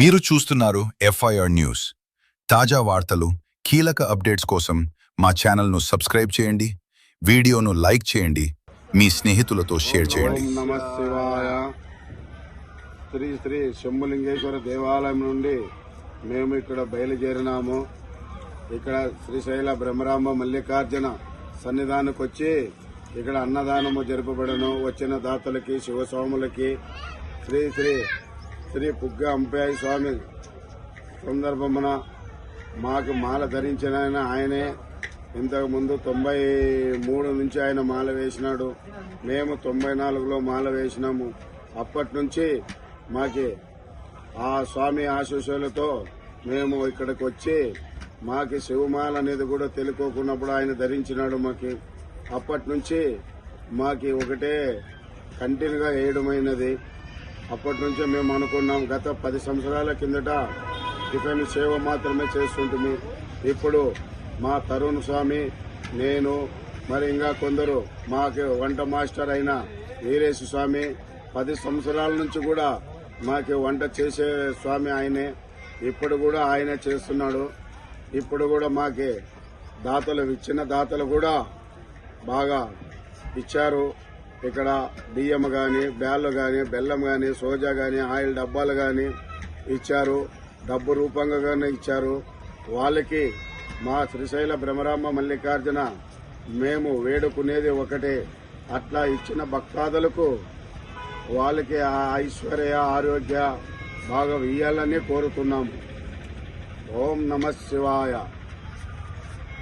మీరు చూస్తున్నారు FIR news తాజా వార్తలు కీలక అప్డేట్స్ కోసం మా ఛానల్ను సబ్స్క్రైబ్ చేయండి వీడియోను లైక్ చేయండి మీ స్నేహితులతో షేర్ చేయండి. శ్రీ శ్రీ శంభులింగేశ్వర దేవాలయం నుండి మేము ఇక్కడ బయలుదేరినాము. ఇక్కడ శ్రీశైల బ్రహ్మరాంబ మల్లికార్జున సన్నిధానికి వచ్చి ఇక్కడ అన్నదానము జరపబడను. వచ్చిన దాతలకి శివస్వాములకి శ్రీ శ్రీ శ్రీ పుగ్గ అంపాయి స్వామి సందర్భమున మాకు మాల ధరించిన ఆయన ఆయనే. ఇంతకు ముందు తొంభై మూడు నుంచి ఆయన మాల వేసినాడు. మేము తొంభై నాలుగులో మాల వేసినాము. అప్పటి నుంచి మాకి ఆ స్వామి ఆశీస్సులతో మేము ఇక్కడికి వచ్చి మాకి శివమాల అనేది కూడా తెలుకోకున్నప్పుడు ఆయన ధరించినాడు మాకి. అప్పటి నుంచి మాకి ఒకటే కంటిన్యూగా వేయడమైనది అప్పటి నుంచే మేము అనుకున్నాం గత పది సంవత్సరాల కిందట టిఫిన్ సేవ మాత్రమే చేస్తుంటుంది ఇప్పుడు మా తరుణ్ స్వామి నేను మరి ఇంకా కొందరు మాకు వంట మాస్టర్ అయిన వీరేశు స్వామి పది సంవత్సరాల నుంచి కూడా మాకు వంట చేసే స్వామి ఆయనే. ఇప్పుడు కూడా ఆయనే చేస్తున్నాడు. ఇప్పుడు కూడా మాకే దాతలు ఇచ్చిన దాతలు కూడా బాగా ఇచ్చారు. ఇక్కడ బియ్యం కానీ బ్యాళ్ళు కానీ బెల్లం కానీ సోజా కానీ ఆయిల్ డబ్బాలు కానీ ఇచ్చారు. డబ్బు రూపంగా ఇచ్చారు. వాళ్ళకి మా శ్రీశైల భ్రమరామ మల్లికార్జున మేము వేడుకునేది ఒకటే. అట్లా ఇచ్చిన భక్తాదులకు వాళ్ళకి ఆ ఐశ్వర్య ఆరోగ్య బాగా ఇయ్యాలని కోరుతున్నాము ఓం నమ శివాయ.